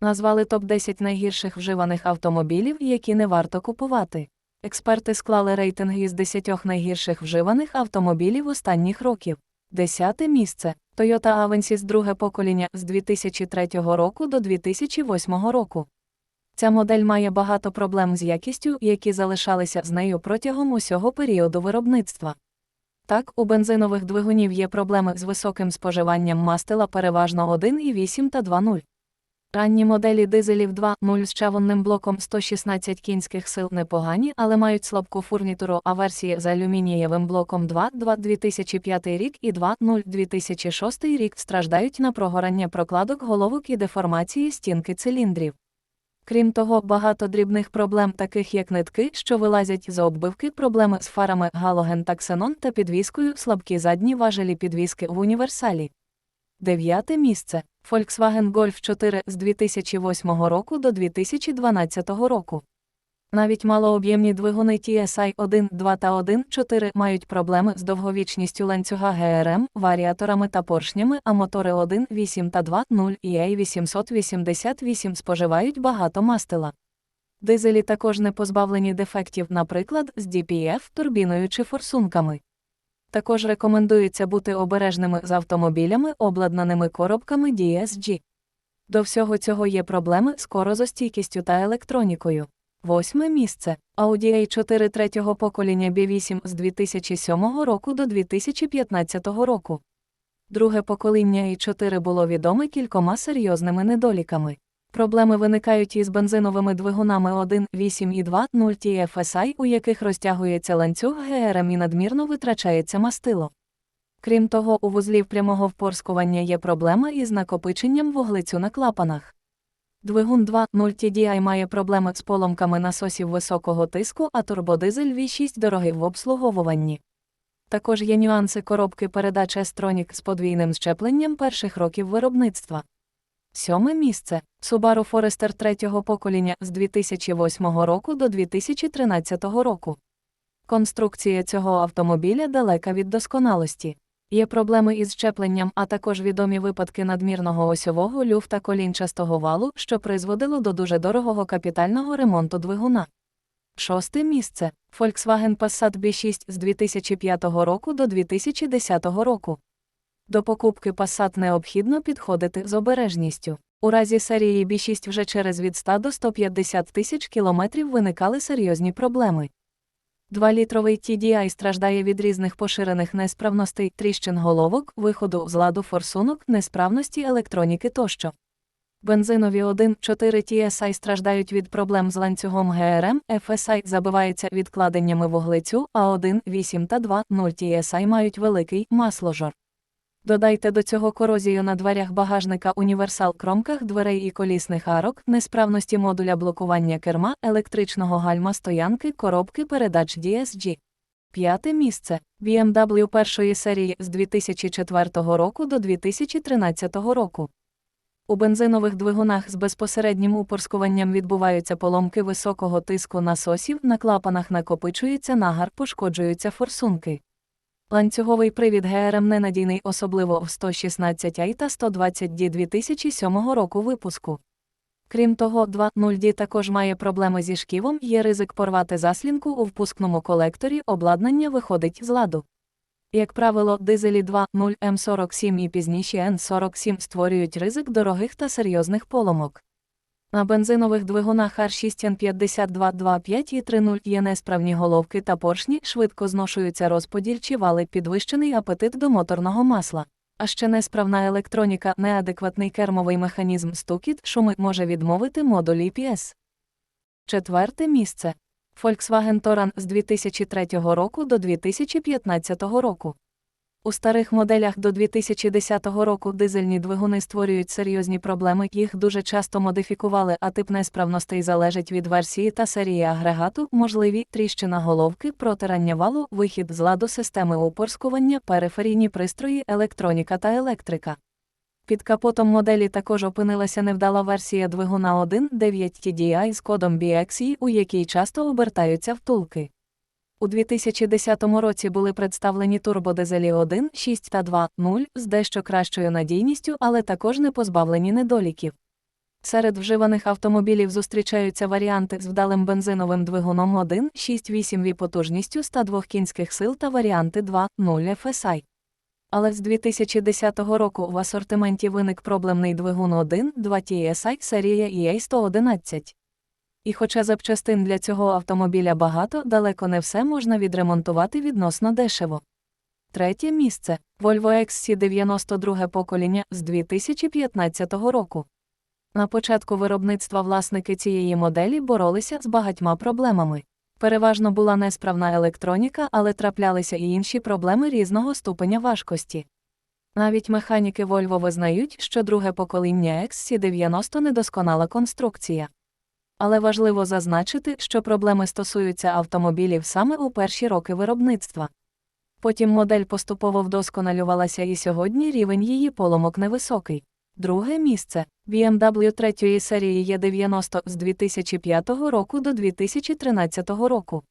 Назвали топ-10 найгірших вживаних автомобілів, які не варто купувати. Експерти склали рейтинги із 10 найгірших вживаних автомобілів останніх років. Десяте місце Toyota Avensis друге покоління з 2003 року до 2008 року. Ця модель має багато проблем з якістю, які залишалися з нею протягом усього періоду виробництва. Так, у бензинових двигунів є проблеми з високим споживанням мастила переважно 1,8 та 2,0. Ранні моделі дизелів 2.0 з чавунним блоком 116 кінських сил непогані, але мають слабку фурнітуру, а версії з алюмінієвим блоком 2.2 2005 рік і 2.0 2006 рік страждають на прогорання прокладок головок і деформації стінки циліндрів. Крім того, багато дрібних проблем, таких як нитки, що вилазять з оббивки, проблеми з фарами галоген та ксенон та підвіскою, слабкі задні важелі підвіски в універсалі. Дев'яте місце Volkswagen Golf 4 з 2008 року до 2012 року. Навіть малооб'ємні двигуни TSI 1, 2 та 1, 4 мають проблеми з довговічністю ланцюга ГРМ, варіаторами та поршнями, а мотори 1, 8 та 2, 0 і A888 споживають багато мастила. Дизелі також не позбавлені дефектів, наприклад, з DPF, турбіною чи форсунками. Також рекомендується бути обережними з автомобілями, обладнаними коробками DSG. До всього цього є проблеми з корозостійкістю та електронікою. Восьме місце Audi A4 третього покоління B8 з 2007 року до 2015 року. Друге покоління A4 було відоме кількома серйозними недоліками. Проблеми виникають із бензиновими двигунами 1, 8 і 2, 0 TFSI, у яких розтягується ланцюг ГРМ і надмірно витрачається мастило. Крім того, у вузлів прямого впорскування є проблема із накопиченням вуглецю на клапанах. Двигун 2.0 TDI має проблеми з поломками насосів високого тиску, а турбодизель V6 дорогий в обслуговуванні. Також є нюанси коробки передач S-Tronic з подвійним щепленням перших років виробництва. Сьоме місце Subaru Forester третього покоління з 2008 року до 2013 року. Конструкція цього автомобіля далека від досконалості. Є проблеми із щепленням, а також відомі випадки надмірного осьового люфта колінчастого валу, що призводило до дуже дорогого капітального ремонту двигуна. Шосте місце Volkswagen Passat B6 з 2005 року до 2010 року. До покупки Passat необхідно підходити з обережністю. У разі серії B6 вже через від 100 до 150 тисяч кілометрів виникали серйозні проблеми. 2-літровий TDI страждає від різних поширених несправностей, тріщин головок, виходу з ладу форсунок, несправності електроніки тощо. Бензинові 1.4 TSI страждають від проблем з ланцюгом ГРМ, FSI забивається відкладеннями вуглецю, а 1.8 та 2.0 TSI мають великий масложор. Додайте до цього корозію на дверях багажника універсал кромках дверей і колісних арок, несправності модуля блокування керма, електричного гальма стоянки, коробки передач DSG. П'яте місце BMW першої серії з 2004 року до 2013 року. У бензинових двигунах з безпосереднім упорскуванням відбуваються поломки високого тиску насосів, на клапанах накопичується нагар, пошкоджуються форсунки. Ланцюговий привід ГРМ ненадійний особливо в 116 i та 120 d 2007 року випуску. Крім того, 2.0D також має проблеми зі шківом, є ризик порвати заслінку у впускному колекторі, обладнання виходить з ладу. Як правило, дизелі 2.0 М47 і пізніші Н47 створюють ризик дорогих та серйозних поломок. На бензинових двигунах R6N5225 і 3.0 є несправні головки та поршні, швидко зношуються розподіл чи вали підвищений апетит до моторного масла. А ще несправна електроніка, неадекватний кермовий механізм стукіт, шуми може відмовити модуль EPS. Четверте місце. Volkswagen Touran з 2003 року до 2015 року. У старих моделях до 2010 року дизельні двигуни створюють серйозні проблеми, їх дуже часто модифікували, а тип несправностей залежить від версії та серії агрегату, можливі тріщина головки, протирання валу, вихід з ладу системи опорскування, периферійні пристрої, електроніка та електрика. Під капотом моделі також опинилася невдала версія двигуна 1.9 TDI з кодом BXE, у якій часто обертаються втулки. У 2010 році були представлені турбодизелі 1, 6 та 2, 0 з дещо кращою надійністю, але також не позбавлені недоліків. Серед вживаних автомобілів зустрічаються варіанти з вдалим бензиновим двигуном 1,6-8 ві потужністю 102 кінських сил та варіанти 2.0 FSI. Але з 2010 року в асортименті виник проблемний двигун 1.2 TSI серія EA111. І хоча запчастин для цього автомобіля багато, далеко не все можна відремонтувати відносно дешево. Третє місце Volvo XC92 покоління з 2015 року. На початку виробництва власники цієї моделі боролися з багатьма проблемами. Переважно була несправна електроніка, але траплялися і інші проблеми різного ступеня важкості. Навіть механіки Volvo визнають, що друге покоління XC90 недосконала конструкція. Але важливо зазначити, що проблеми стосуються автомобілів саме у перші роки виробництва. Потім модель поступово вдосконалювалася і сьогодні рівень її поломок невисокий. Друге місце BMW 3 серії Е90 з 2005 року до 2013 року.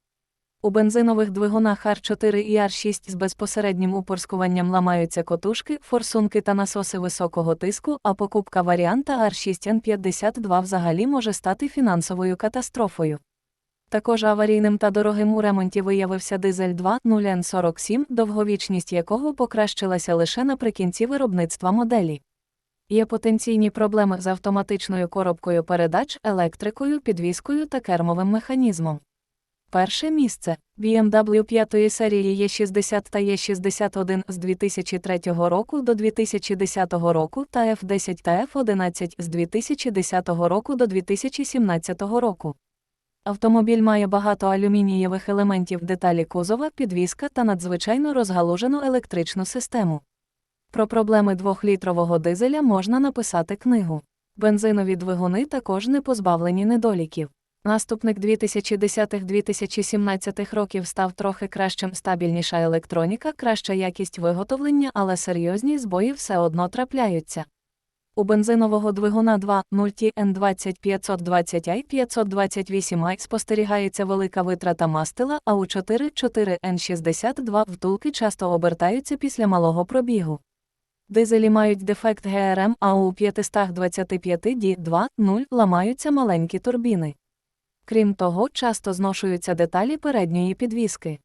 У бензинових двигунах R4 і R6 з безпосереднім упорскуванням ламаються котушки, форсунки та насоси високого тиску, а покупка варіанта R6N52 взагалі може стати фінансовою катастрофою. Також аварійним та дорогим у ремонті виявився дизель 2.0 N47, довговічність якого покращилася лише наприкінці виробництва моделі. Є потенційні проблеми з автоматичною коробкою передач, електрикою, підвіскою та кермовим механізмом. Перше місце BMW 5 серії Е60 та Е61 з 2003 року до 2010 року та F10 та F11 з 2010 року до 2017 року. Автомобіль має багато алюмінієвих елементів деталі кузова, підвіска та надзвичайно розгалужену електричну систему. Про проблеми двохлітрового дизеля можна написати книгу. Бензинові двигуни також не позбавлені недоліків. Наступник 2010-2017 років став трохи кращим стабільніша електроніка, краща якість виготовлення, але серйозні збої все одно трапляються. У бензинового двигуна 2.0 TN20 520i 528i спостерігається велика витрата мастила, а у 4.4 N62 втулки часто обертаються після малого пробігу. Дизелі мають дефект ГРМ, а у 525 D2.0 ламаються маленькі турбіни. Крім того, часто зношуються деталі передньої підвіски.